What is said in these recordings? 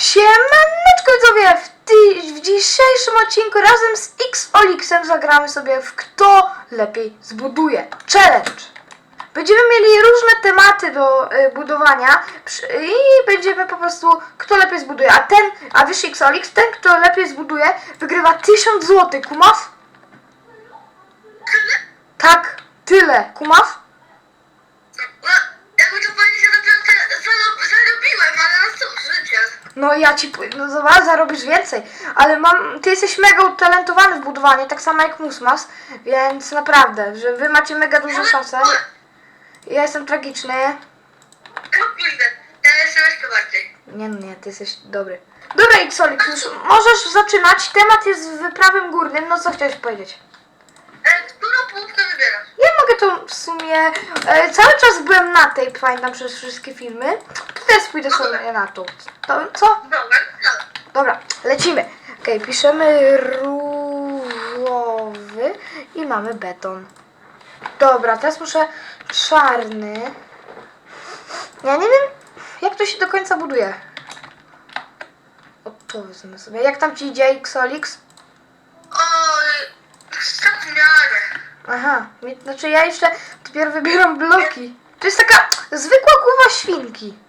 Siemaneczko widzowie, w, w dzisiejszym odcinku razem z X-Olixem zagramy sobie w Kto lepiej zbuduje Challenge. Będziemy mieli różne tematy do y, budowania i będziemy po prostu kto lepiej zbuduje. A ten, a wiesz X-Olix, ten kto lepiej zbuduje wygrywa 1000 zł, kumasz? Tak, tyle, kumasz? No ja ci, no zobacz, zarobisz więcej, ale mam, ty jesteś mega utalentowany w budowaniu, tak samo jak Musmas, więc naprawdę, że wy macie mega duże szanse. Ja jestem tragiczny. Nie, no nie, ty jesteś dobry. Dobra, Xolik, już możesz zaczynać, temat jest wyprawem górnym, no co chciałeś powiedzieć? E, którą półkę wybierasz? Ja mogę to w sumie, e, cały czas byłem na tej, pamiętam przez wszystkie filmy, teraz pójdę sobie na to. to co? Dobra, lecimy. Okej, piszemy różowy i mamy beton. Dobra, teraz muszę czarny. Ja nie wiem, jak to się do końca buduje. O, to wezmę sobie. Jak tam ci idzie Xolix? Oj, miarę. Aha, znaczy ja jeszcze dopiero wybieram bloki. To jest taka zwykła głowa świnki.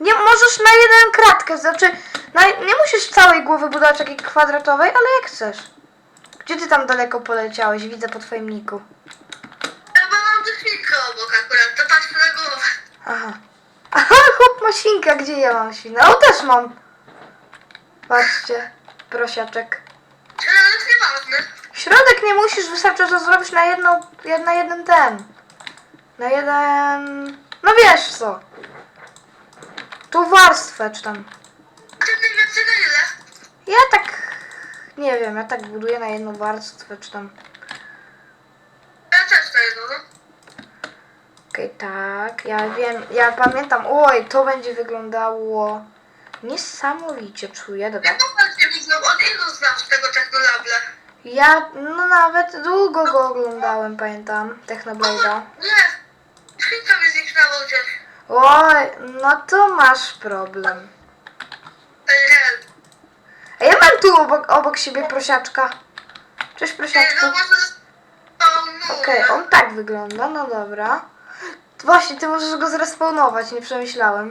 Nie możesz na jeden kratkę, znaczy na, nie musisz całej głowy budować takiej kwadratowej, ale jak chcesz. Gdzie ty tam daleko poleciałeś? Widzę po twoim niku. Bo mam tu chwilkę obok akurat, to patrz na głowę. Aha. Aha, chłop ma świnkę, gdzie ja mam świnę? O, też mam. Patrzcie, prosiaczek. Środek nieważny. Środek nie musisz, wystarczy, że zrobisz na jedną, jed- na jeden ten. Na jeden... No wiesz co. Tu warstwę, czy tam. Ty mniej na ile? Ja tak... Nie wiem, ja tak buduję na jedną warstwę, czy tam... Ja też na jedno, no. Okej, tak, ja wiem, ja pamiętam, oj, to będzie wyglądało niesamowicie, czuję, dobra. Popatrzcie widzą, od ilu znasz tego technolable? Ja, no nawet długo go oglądałem, pamiętam, Technoblade'a. Nie, mi gdzieś. Oj, no to masz problem. Ej, nie. A ja mam tu obok, obok siebie prosiaczka. Cześć, Ej, prosiaczku. no może... No. Okej, on tak wygląda, no dobra. Właśnie, ty możesz go zrespawnować, nie przemyślałem.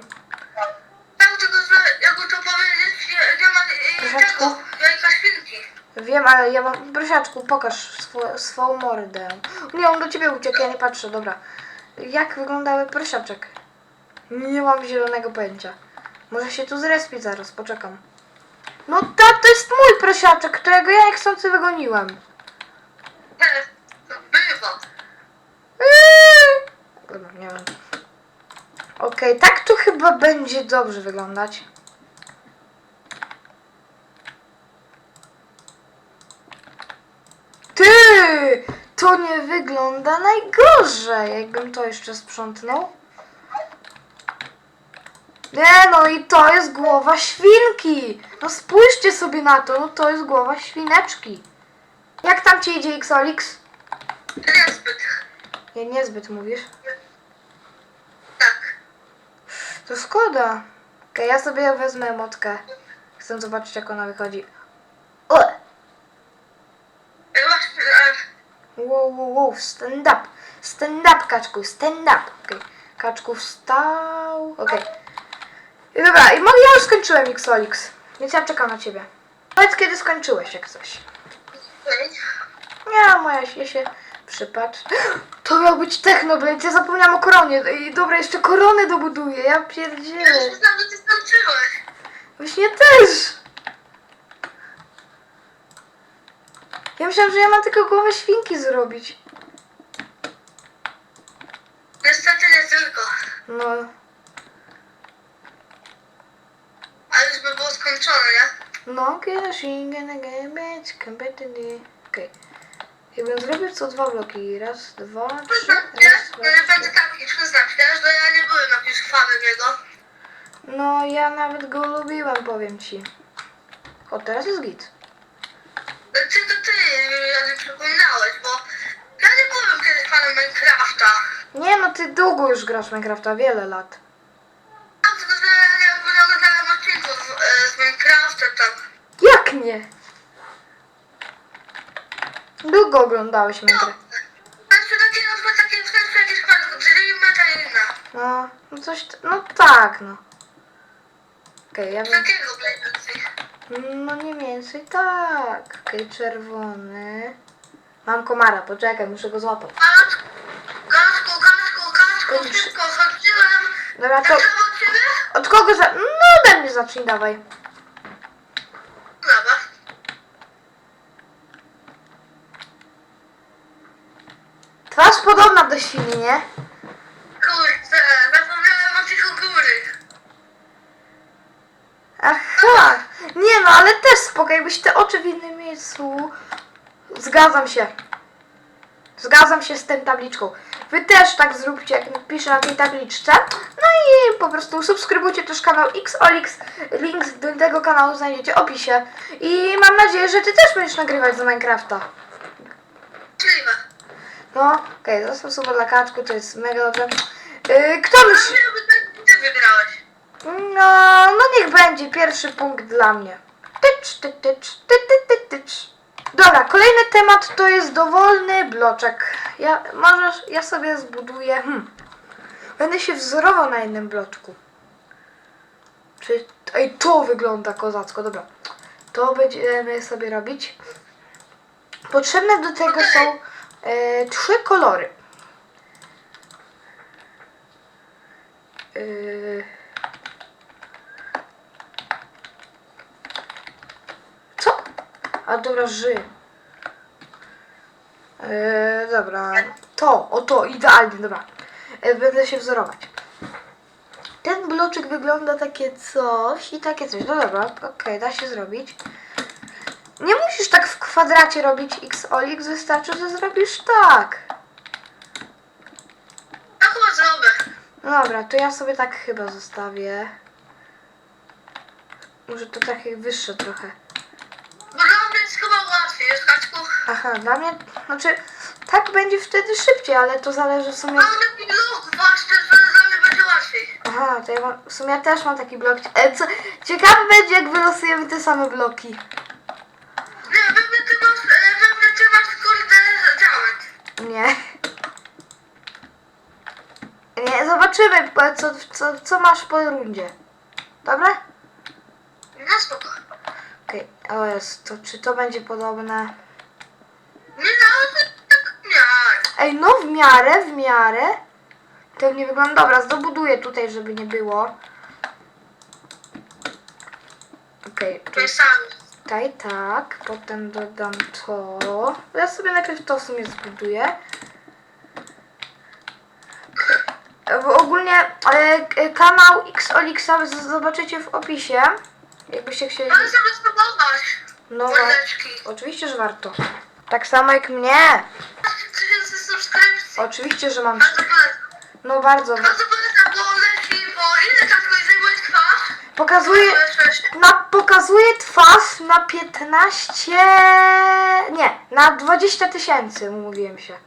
Tak, tylko że jakby to powiedzieć, nie, nie ma e, Troszeczkę. tego, jajka świnki. Wiem, ale ja mam... Prosiaczku, pokaż swo, swoją mordę. Nie, on do ciebie uciekł, ja nie patrzę, dobra. Jak wyglądały prosiaczek? Nie mam zielonego pojęcia. Może się tu zrespić zaraz, poczekam. No ta, to jest mój prosiaczek, którego ja niechcący wygoniłem. Nie, to bywa. Eee! Dobra, nie wiem. Okej, tak tu chyba będzie dobrze wyglądać. Ty! To nie wygląda najgorzej, jakbym to jeszcze sprzątnął. Nie no i to jest głowa świnki. No spójrzcie sobie na to, no to jest głowa świneczki. Jak tam ci idzie Xolix? Niezbyt. Nie, niezbyt mówisz. Tak. To szkoda. Okej, ja sobie wezmę motkę. Chcę zobaczyć, jak ona wychodzi. O! E, Właśnie, e, Wow, wow, wow, stand up. Stand up, kaczku, stand up. Okej, kaczku wstał. Okej. I Dobra, i mogę, ja już skończyłem Xolix. Więc ja czekam na ciebie. Powiedz, kiedy skończyłeś, jak coś. Nie, moja ja się przypatrz. To miał być Technoblade, ja zapomniałam o koronie. I dobra, jeszcze koronę dobuduję, ja Ja już pierdzielę. myślałam, że ty skończyłeś. Właśnie też! Ja myślałam, że ja mam tylko głowę świnki zrobić. Niestety nie tylko. No, Ale już by było skończone, nie? no, gonna get bitch, competitive. Okej. Jakbym zrobił co dwa bloki. Raz, dwa, trzy, raz, dwa, ja nie będę trzy. taki przyznam się, że ja nie byłem jakimś fanem jego. No, ja nawet go lubiłem, powiem ci. O, teraz jest git. Czy to ty ja nie przypominałeś, bo ja nie byłem kiedyś fanem Minecrafta. Nie no, ty długo już grasz w Minecrafta, wiele lat. A tylko, że ja Minecrafta tam. Jak nie? Długo oglądałeś Minecraft. Znaczy takie na przykład takie wstępne jakieś parku, czyli metalina. No, no coś, t- no tak, no. Okej, ja wiem. Takiego mniej więcej. No nie więcej, tak. Okej, czerwony. Mam komara, poczekaj, muszę go złapać. Gasku, gasku, Dobrze. szybko, chodziłem. Dobra, to od ciebie? od kogo za... No ode mnie zacznij, dawaj. Dobra. Twarz podobna do świni, nie? Kurczę, zapomniałem o Aha, nie no, ale też spoko, jakbyś te oczy w innym miejscu. Zgadzam się. Zgadzam się z tą tabliczką. Wy też tak zróbcie, jak piszę na tej tabliczce. No i po prostu subskrybujcie też kanał XOLX. Link do tego kanału znajdziecie w opisie. I mam nadzieję, że ty też będziesz nagrywać z Minecrafta. No, okej, został suba dla kaczku, to jest mega dobrze. Yy, kto myśli... Żeby tak ty wygrałeś. No, no niech będzie pierwszy punkt dla mnie. Tycz, ty, tycz, ty, ty, ty, tycz. Dobra, kolejny temat to jest dowolny bloczek. Ja, możesz, ja sobie zbuduję, hmm. Będę się wzorował na jednym bloczku. Czy, ej, to wygląda kozacko, dobra. To będziemy sobie robić. Potrzebne do tego są e, trzy kolory. Co? A dobra, ży. Yy, dobra. To, o to, idealnie, dobra. Yy, będę się wzorować. Ten bloczek wygląda takie coś i takie coś. No dobra, okej, da się zrobić. Nie musisz tak w kwadracie robić x olix, wystarczy, że zrobisz tak. Ja chyba zrobię. No dobra, to ja sobie tak chyba zostawię. Może to takie wyższe trochę. Bo dla mnie jest kaczku. Aha, dla mnie, znaczy, tak będzie wtedy szybciej, ale to zależy w sumie... Mam taki blok właśnie, że dla mnie będzie łatwiej. Aha, to ja mam, w sumie ja też mam taki blok. E, co, ciekawe będzie, jak wylosujemy te same bloki. Nie, pewnie ty masz, e, pewnie ty masz kurde diament. Nie. Nie, zobaczymy, co, co, co masz po rundzie. Dobra? No spoko. Okej, o jest, to czy to będzie podobne? Nie nawet tak miałem. Ej, no w miarę, w miarę. To nie wygląda. Dobra, zdobuduję tutaj, żeby nie było. Okej, tu- tutaj tak, potem dodam to. Ja sobie najpierw to w sumie zbuduję. E, Bo ogólnie e, e, kanał XOLixa zobaczycie w opisie. Jakbyście chcieli. Ale sobie spróbować. No, Mordeczki. oczywiście, że warto. Tak samo jak mnie. Tysięcy subskrypcji. Oczywiście, że mam. Bardzo polecam. No bardzo. Bardzo polecam, bo leci, bo ile czasu zajmuje twarz? Wreszcie. Na, pokazuje twarz na 15. Nie, na 20 tysięcy, umówiłem się.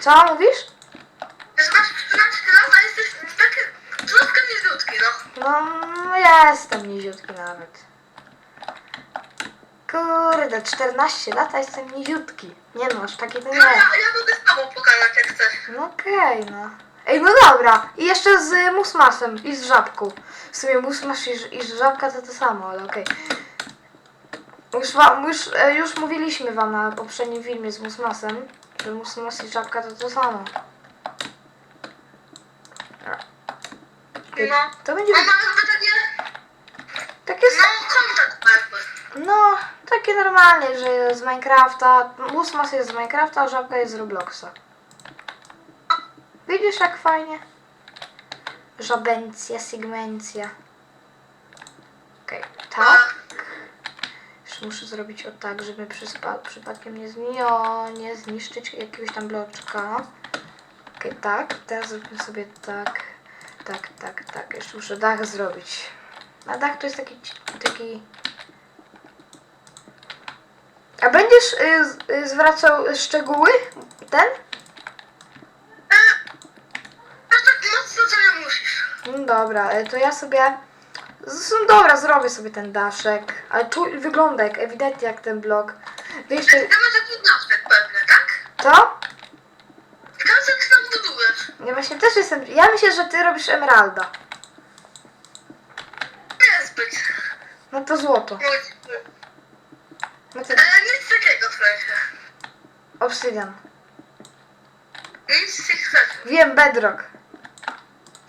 Co mówisz? Niziutki nawet. Kurde, 14 lat, a jestem niziutki. Nie no, aż taki to No nie. ja, ja mogę z tobą pokazać, jak chcesz. No okej, no. Ej, no dobra. I jeszcze z musmasem i z żabką. W sumie musmas i, i żabka to to samo, ale okej. Już, wam, już, e, już mówiliśmy wam na poprzednim filmie z musmasem, że musmas i żabka to to samo. No. To będzie A takie, takie, no, kontakt jakby. no, takie normalnie, że z Minecrafta, musmas jest z Minecrafta, a żabka jest z Robloxa. Widzisz jak fajnie? Żabencja, segmencja. Okej, tak. Już muszę zrobić o tak, żeby przypadkiem nie, zni- o, nie zniszczyć jakiegoś tam bloczka. Okej, tak. Teraz zróbmy sobie tak. Tak, tak, tak. Jeszcze muszę dach zrobić. A dach to jest taki... taki... A będziesz y, y, zwracał szczegóły? Ten? Aż tak mocno to nie musisz. No dobra, e, to ja sobie... Dobra, zrobię sobie ten daszek. Ale tu wygląda jak ewidentnie jak ten blok. To jeszcze... Ty masz taki daszek pewnie, tak? Co? Daszek sam budujesz. Ja właśnie też jestem... Ja myślę, że ty robisz emeralda. Niezbyt. No to złoto. Mój- No to E, nic takiego w sensie. obsydian. Nic z tych rzeczy. Wiem, bedrock.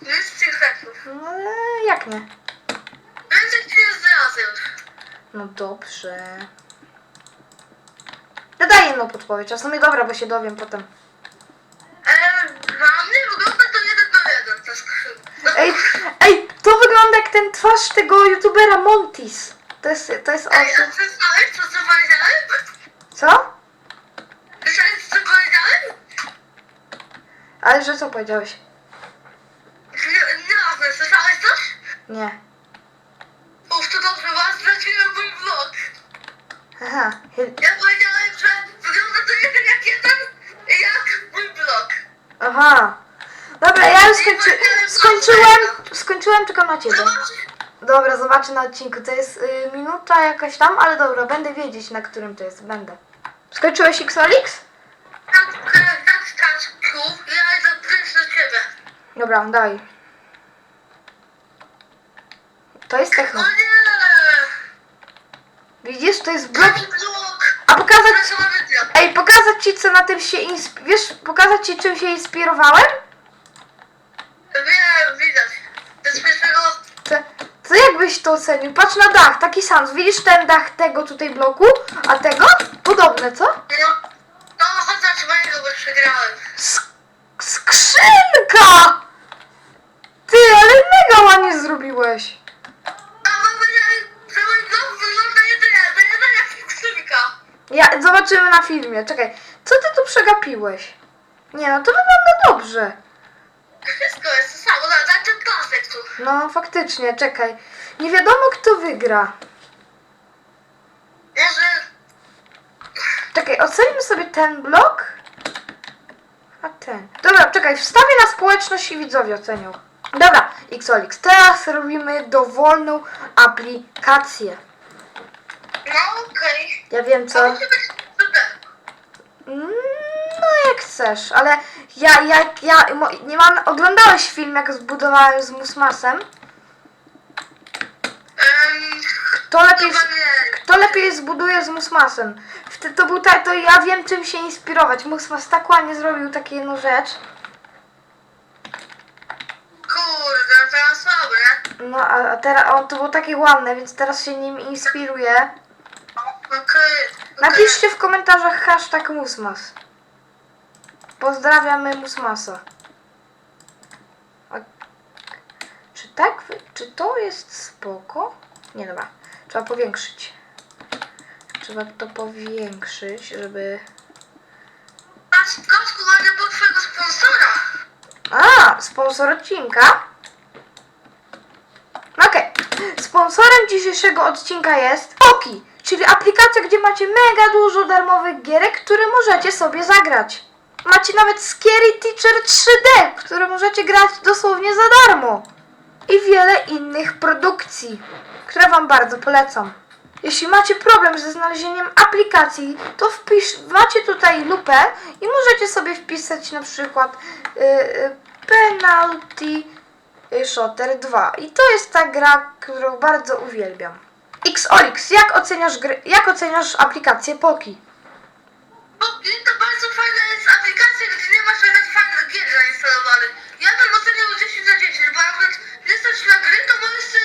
Nic z tych rzeczy. No ale jak nie? Więcej ci nie zdradzę już. No dobrze. Ja daję jedną podpowiedź, a w sumie dobra, bo się dowiem potem. E, dla mnie wygląda to jeden do jeden ta skrzynka. Ej, ej, to wygląda jak ten twarz tego youtubera Montis. To jest, to jest Ej, a on. słyszałeś co co powiedziałem? Co? Słyszałeś co powiedziałem? Ale że co powiedziałeś? Nie, nie, słyszałeś coś? Nie. Uf, to dobrze, was straciłem mój vlog. Aha. Ja powiedziałem, że wygląda to jeden jak jeden, jak mój blog. Aha. Dobra, ja już skończy, skończyłem. Skończyłem, czekam na ciebie. Dobra, zobaczę na odcinku. To jest y, minuta jakaś tam, ale dobra, będę wiedzieć na którym to jest. Będę. Skończyłeś tak, tak, tak, Kaczku, ja idę pryć do ciebie. Dobra, daj. To jest No techno. nie, Widzisz, to jest blok. taki. A pokazać. Ej, pokazać ci co na tym się insp... Wiesz, pokazać ci czym się inspirowałem? Widać. To jest pierwszego... To, to jakbyś to ocenił? Patrz na dach, taki sam. Widzisz ten dach tego tutaj bloku? A tego? Podobne, co? No, no chociaż mojego, bo przegrałem. Sk- skrzynka! Ty, ale mega ładnie zrobiłeś. A mam powiedziałem, że mój blog wygląda jeden, jeden, jeden jak skrzynka. Ja, zobaczymy na filmie. Czekaj, co ty tu przegapiłeś? Nie no, to wygląda dobrze. Wszystko jest to samo, na ten pasek tu. No, faktycznie, czekaj. Nie wiadomo kto wygra. Może... Czekaj, ocenimy sobie ten blok. A ten. Dobra, czekaj, wstawię na społeczność i widzowie ocenią. Dobra, Xolix, teraz robimy dowolną aplikację. No okej. Ja wiem To co. musi być cudem. Mm, No jak chcesz, ale ja, jak ja, mo- nie mam, oglądałeś film jak zbudowałem z Musmasem? Kto lepiej, chyba nie. kto lepiej zbuduje z Musmasem? Wtedy to był tak, to ja wiem czym się inspirować. Musmas tak ładnie zrobił taką jedną rzecz. Kurde, no to słabe, nie? No a, a teraz on to było takie ładne, więc teraz się nim inspiruję. Okej. Napiszcie w komentarzach hashtag Musmas. Pozdrawiamy Musmasa. A, czy tak? Czy to jest spoko? Nie dobra. Trzeba powiększyć. Trzeba to powiększyć, żeby... Twojego sponsora. A, sponsor odcinka. Okej. Sponsorem dzisiejszego odcinka jest Poki, czyli aplikacja, gdzie macie mega dużo darmowych gierek, które możecie sobie zagrać. Macie nawet Scary Teacher 3D, które możecie grać dosłownie za darmo. I wiele innych produkcji, które Wam bardzo polecam. Jeśli macie problem ze znalezieniem aplikacji, to wpisz, macie tutaj lupę i możecie sobie wpisać na przykład y, y, Penalty Shooter 2. I to jest ta gra, którą bardzo uwielbiam. XOLX, jak oceniasz, gry, jak oceniasz aplikację Poki? Bo gier zainstalowanych. Ja bym ocenił 10 na 10, bo jak nie stać na gry, to możesz sobie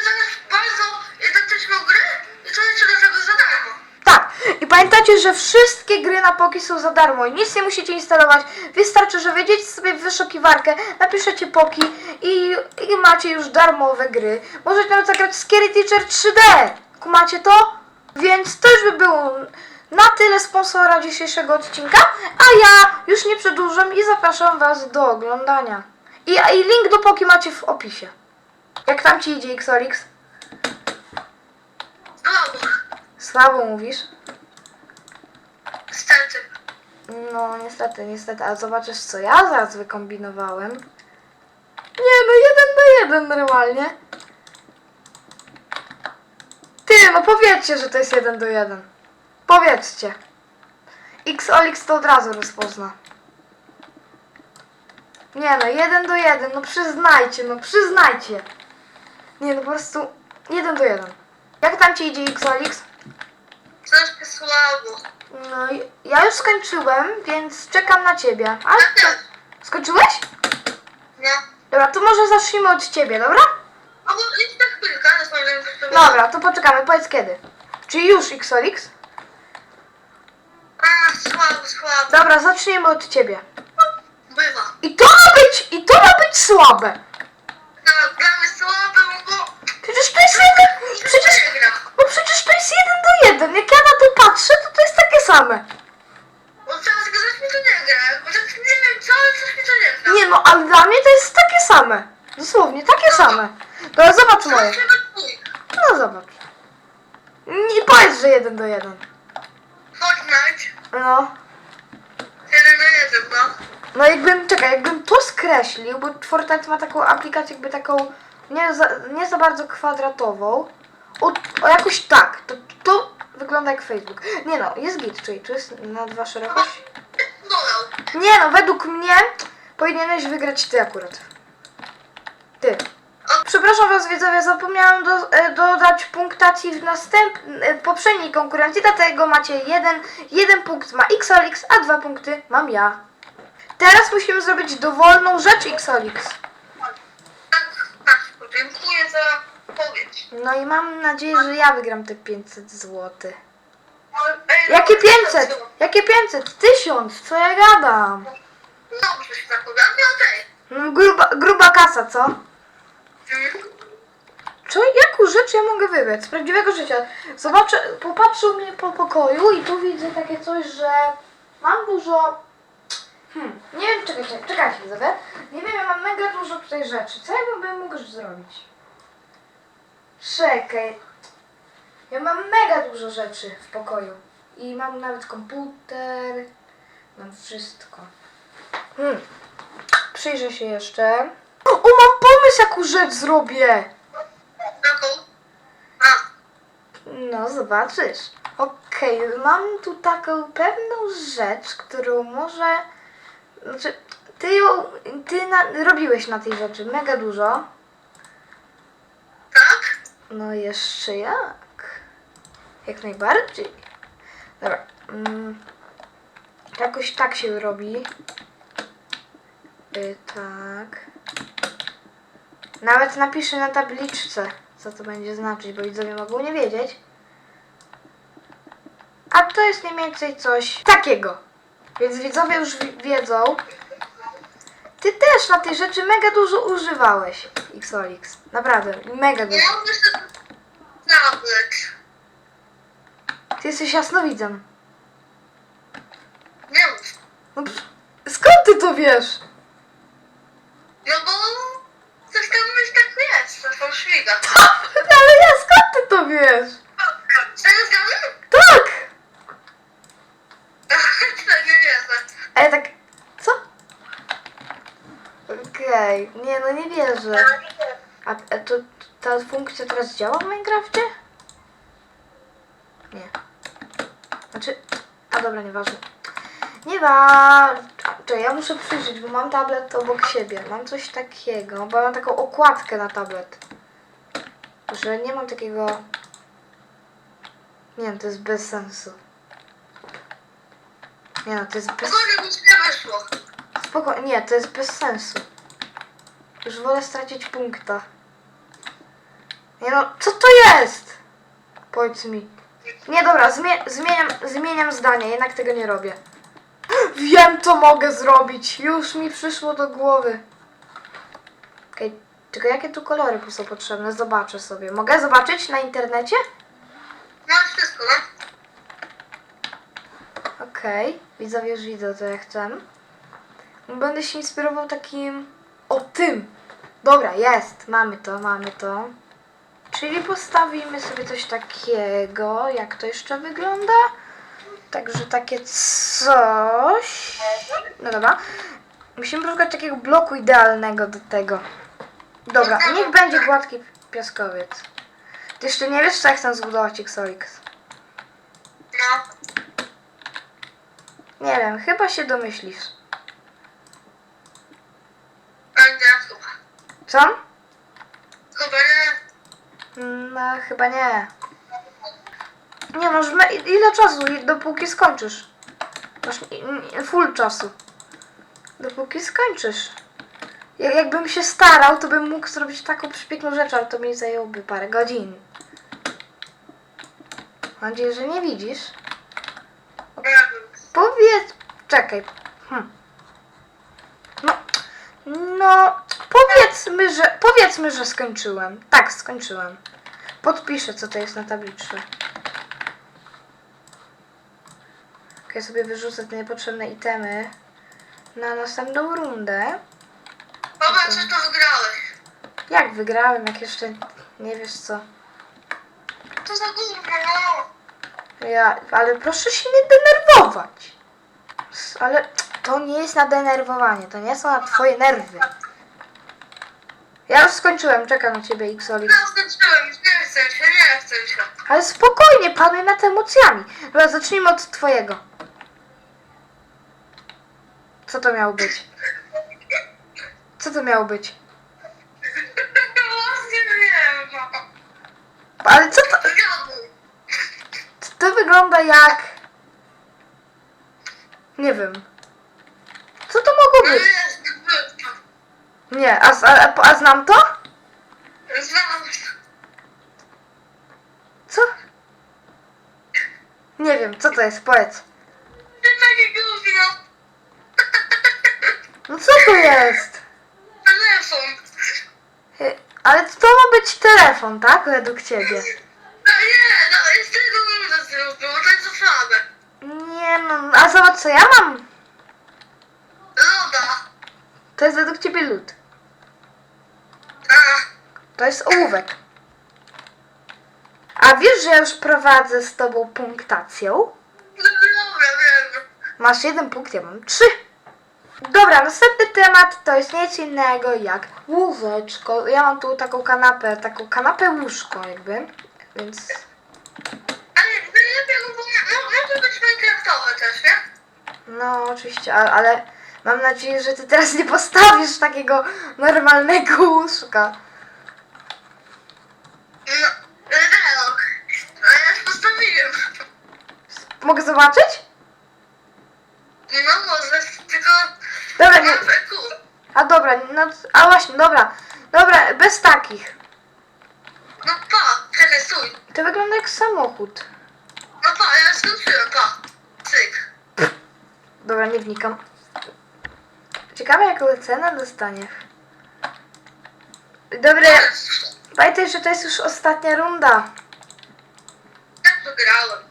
bardzo identyczną grę i to jeszcze do tego za darmo. Tak, i pamiętajcie, że wszystkie gry na Poki są za darmo i nic nie musicie instalować. Wystarczy, że wejdziecie sobie w wyszukiwarkę, napiszecie Poki i, i macie już darmowe gry. Możecie nawet zagrać Scary Teacher 3D. Kumacie to? Więc to już by było na tyle sponsora dzisiejszego odcinka, a ja już nie przedłużam i zapraszam Was do oglądania. I, i link do Poki macie w opisie. Jak tam Ci idzie XOLX? Znowu, Słabo mówisz? niestety. No niestety, niestety, ale zobaczysz co ja zaraz wykombinowałem. Nie no, jeden na jeden normalnie. Ty, no powiedzcie, że to jest jeden do jeden. Powiedzcie. X-Olix to od razu rozpozna. Nie no, jeden do jeden, no przyznajcie, no przyznajcie. Nie no, po prostu jeden do jeden. Jak tam ci idzie X-Olix? Troszkę słabo. No, i- ja już skończyłem, więc czekam na ciebie. A, Ja też. skończyłeś? No. Dobra, to może zacznijmy od ciebie, dobra? A bo jeszcze chwilkę, Dobra, to poczekamy, powiedz kiedy. Czy już Xolix? A, słabo, słabo. Dobra, zacznijmy od ciebie. Bywa. I to ma być, i to ma być słabe. No, gramy słabo, bo... Przecież to jest jeden, przecież, nie gra. no przecież to jest jeden do jeden. Jak ja na to patrzę, to to jest takie same. Bo cały czas coś mi to nie gra. Bo tak nie wiem co, ale coś mi to nie gra. Nie no, ale dla mnie to jest takie same. Dosłownie, takie same. Dobra, zobacz moje. No zobacz. Nie powiedz, że jeden do jeden. Fortnite. No. Jeden na jeden, no. No jakbym, czekaj, jakbym to skreślił, bo Fortnite ma taką aplikację jakby taką nie za, nie za bardzo kwadratową. O, o jakoś tak, to, to wygląda jak Facebook. Nie no, jest git, czyli tu jest na dwa szerokość. Wolał. Nie no, według mnie powinieneś wygrać ty akurat. Ty. Przepraszam was widzowie, zapomniałam do, e, dodać punktacji w następ, w poprzedniej konkurencji, dlatego macie jeden, jeden punkt ma Xolix, a dwa punkty mam ja. Teraz musimy zrobić dowolną rzecz Xolix. Tak, tak. Dziękuję za odpowiedź. No i mam nadzieję, że ja wygram te 500 zł. Jakie no, 500? Jakie 500? 1000? Co ja gadam? Dobrze się no okej. No, gruba, gruba kasa, co? Co, jaką rzecz ja mogę wybrać z prawdziwego życia? Zobaczę, popatrzył mnie po pokoju i tu widzę takie coś, że mam dużo... Hmm, nie wiem, czekajcie, czekajcie, widzowie. Nie wiem, ja mam mega dużo tutaj rzeczy. Co ja bym mógł zrobić? Czekaj. Ja mam mega dużo rzeczy w pokoju. I mam nawet komputer. Mam wszystko. Hmm. Przyjrzę się jeszcze. O, mam pomysł, jaką rzecz zrobię! Jaką? A, No, zobaczysz. Okej, mam tu taką pewną rzecz, którą może. Znaczy, ty ją. Ty na, robiłeś na tej rzeczy mega dużo. tak? No, jeszcze jak? Jak najbardziej. Dobra. Mm, jakoś tak się robi. Y, tak. Nawet napiszę na tabliczce, co to będzie znaczyć, bo widzowie mogą nie wiedzieć. A to jest mniej więcej coś takiego. Więc widzowie już wi- wiedzą. Ty też na tej rzeczy mega dużo używałeś, XOLX. Naprawdę, mega dużo. Ja jeszcze tablet. Ty jesteś jasnowidzem. Nie mów. No, skąd ty to wiesz? No bo coś tam myśl tak są szmiga. Ale ja skąd ty to wiesz? Serio zgadłem? Tak! Tak nie wierzę. Ale tak, co? Okej, nie no nie wierzę. A, a to ta funkcja teraz działa w Minecrafcie? Nie. Znaczy, a dobra, nieważne. Nieważne. Czekaj, ja muszę przyjrzeć, bo mam tablet obok siebie. Mam coś takiego, bo mam taką okładkę na tablet. Że nie mam takiego... Nie wiem, to jest bez sensu. Nie no, to jest bez... Spoko, nie, to jest bez sensu. Już wolę stracić punkta. Nie no, co to jest? Powiedz mi. Nie, dobra, zmie zmieniam, zmieniam zdanie, jednak tego nie robię. Wiem, co mogę zrobić. Już mi przyszło do głowy. Okej, tylko jakie tu kolory są potrzebne? Zobaczę sobie. Mogę zobaczyć na internecie? Masz wszystko, no? Okej, widzowie już widzą, co ja chcę. Będę się inspirował takim... O tym! Dobra, jest! Mamy to, mamy to. Czyli postawimy sobie coś takiego. Jak to jeszcze wygląda? Także takie coś... No dobra. Musimy poszukać takiego bloku idealnego do tego. Dobra, niech będzie gładki piaskowiec. Ty jeszcze nie wiesz, co ja chcę zbudować XOX. No. Nie wiem, chyba się domyślisz. Chyba. Co? Chyba nie. No, chyba nie. Nie żme- ile czasu, dopóki skończysz. Masz i- i- full czasu. Dopóki skończysz. Jak, jakbym się starał, to bym mógł zrobić taką przepiękną rzecz, ale to mi zajęłoby parę godzin. Mam nadzieję, że nie widzisz. Powiedz. Czekaj. Hm. No. No. Powiedzmy, że. Powiedzmy, że skończyłem. Tak, skończyłem. Podpiszę, co to jest na tabliczce. Ok, ja sobie wyrzucę te niepotrzebne itemy na następną rundę. Wygrałeś. Jak wygrałem, jak jeszcze nie wiesz co. To za gówno, no. Ja, ale proszę się nie denerwować. S- Ale to nie jest na denerwowanie, to nie są na twoje nerwy. Ja już skończyłem, czekam na ciebie, Xoli. No, skończyłem. Nie chcę się, nie chcę się. Ale spokojnie, panuj nad emocjami. Dobra, zacznijmy od twojego. Co to miało być? Co to miało być? Właśnie nie wiem, no. Ale co to? Zgadnij. To wygląda jak... Nie wiem. Co to mogło być? jest. Nie, a, a, a znam to? Znam. Co? Nie wiem, co to jest, powiedz. Ty taki gówno. No co to jest? Telefon. Y, Ale to ma być telefon, tak? Według ciebie. No nie, no jest tego nie zrobił, to jest słabe. Nie no, a zobacz co ja mam. Loda. To jest według ciebie lód. A, To jest ołówek. A wiesz, że ja już prowadzę z tobą punktacją? no dobra, wiem. Masz jeden punkt, ja mam trzy. Dobra, następny temat to jest nic innego jak łóżeczko. Ja mam tu taką kanapę, taką kanapę łóżko jakby, więc... Ale najlepiej, bo mo- może być minecraftowe też, nie? No oczywiście, a- ale mam nadzieję, że ty teraz nie postawisz takiego normalnego łóżka. No, rok. No ja już postawiłem. Mogę zobaczyć? No może, tylko... Dobra, nie. A dobra, no, a właśnie, dobra. Dobra, bez takich. No pa, czekaj, stój. To wygląda jak samochód. No pa, ja już skończyłem, pa. Cyk. Dobra, nie wnikam. Ciekawe jaką cenę dostanie. Dobra, pamiętaj, że to jest już ostatnia runda. Jak wygrałem?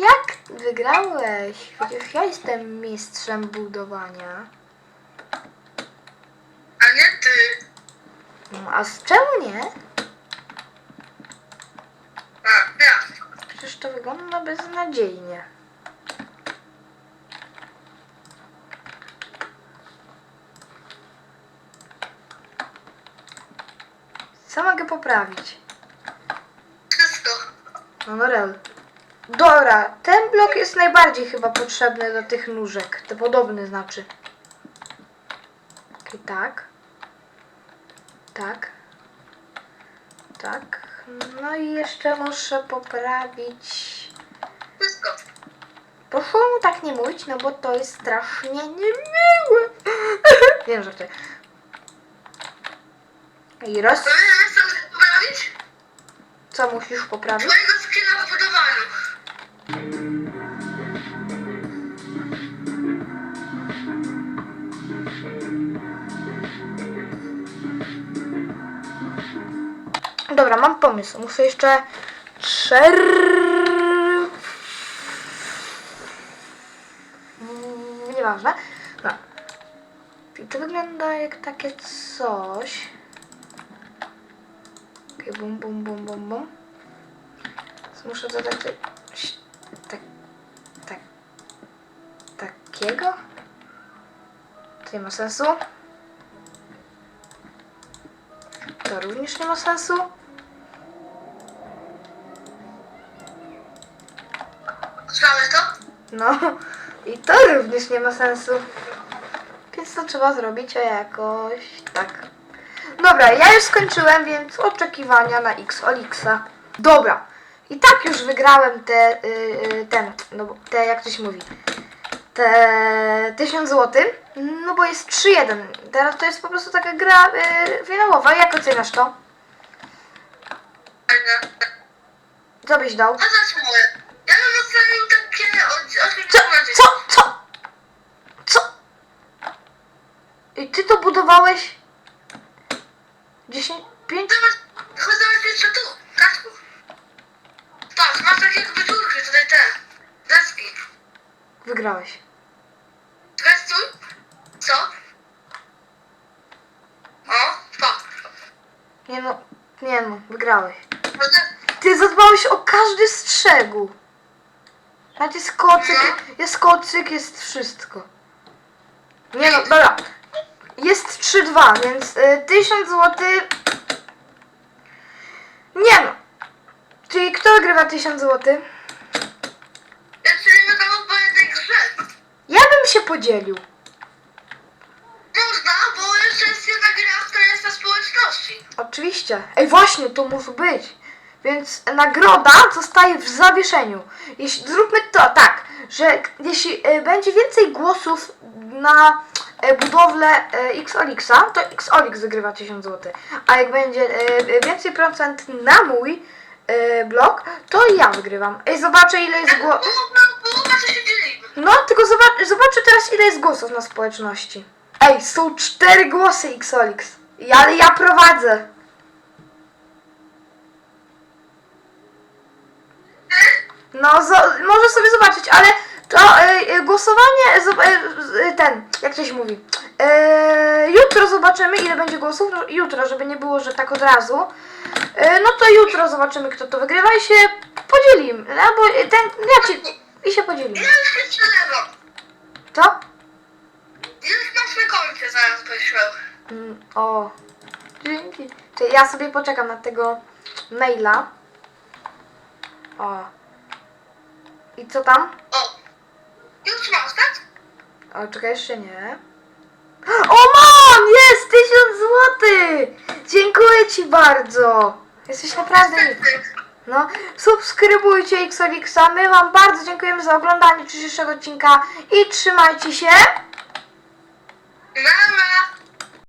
Jak wygrałeś? Przecież ja jestem mistrzem budowania. A nie ty. No, a z czemu nie? A, ja. Przecież to wygląda beznadziejnie. Co mogę poprawić? Wszystko. No, no rel. Dobra, ten blok jest najbardziej chyba potrzebny do tych nóżek. To podobny znaczy. Okej, tak. Tak. Tak. No i jeszcze muszę poprawić... Wszystko. Proszę mu tak nie mówić, no bo to jest strasznie niemiłe. Wiem, że ty. I roz... Co musisz poprawić? Dobra, mam pomysł. Muszę jeszcze czer... Mm, Nieważne. No. To wygląda jak takie coś. Okej, bum, bum, bum, bum, bum. Więc Muszę dodać coś tak, tak, takiego. To nie ma sensu. To również nie ma sensu. Słyszałeś to? No i to również nie ma sensu. Więc to trzeba zrobić jakoś tak. Dobra, ja już skończyłem, więc oczekiwania na X Olixa. Dobra. I tak już wygrałem te, y, y, ten, no bo te, jak to się mówi, te 1000 zł, no bo jest 3-1. Teraz to jest po prostu taka gra y, finałowa. Jak oceniasz to? Fajne. Co byś dał? A za moje. Ja bym ocenił takie od 8 Co? na 10. Co? Co? I ty to budowałeś? 10, 5? Zobacz, chodź zobacz jeszcze tu, Kacku. Patrz, masz takie jakby dziurki tutaj te. Deski. Wygrałeś. Czekaj, stój. Co? O, pa. Nie no, nie no, wygrałeś. No te- Ty zadbałeś o każdy strzegół. Nawet jest kocyk, jest kocyk, jest wszystko. Nie no, dobra. Jest 3-2, więc y, 1000 zł. Nie no. Czyli kto wygrywa 1000 zł? Ja ci nie wydawał po jednej grze. Ja bym się podzielił. Można, bo jeszcze jest jedna gra, która jest na społeczności. Oczywiście. Ej, właśnie, to musi być. Więc nagroda zostaje w zawieszeniu. Jeśli, zróbmy to tak, że jeśli e, będzie więcej głosów na e, budowlę e, X-Olixa, to X-Olix wygrywa 1000 zł. A jak będzie więcej procent na mój blok, to ja wygrywam. Ej, zobaczę ile jest głosów. No, tylko zobacz, zobaczę teraz ile jest głosów na społeczności. Ej, są cztery głosy X-Olix. Ale ja prowadzę. No, zo- może sobie zobaczyć, ale to e, e, głosowanie, e, e, ten, jak to się mówi, e, jutro zobaczymy, ile będzie głosów, no, jutro, żeby nie było, że tak od razu. E, no to jutro zobaczymy, kto to wygrywa i się podzielimy, albo e, ten, ja ci, i się podzielimy. Ja już przelewam. Co? Już masz na koncie, zaraz wyślę. Mm, o, dzięki. Czyli ja sobie poczekam na tego maila. O. I co tam? O. Już masz, tak? O, czekaj, jeszcze nie. O, mam! Jest! Tysiąc złotych! Dziękuję ci bardzo! Jesteś naprawdę... No, subskrybujcie Xolixa. My wam bardzo dziękujemy za oglądanie dzisiejszego odcinka i trzymajcie się. Nara.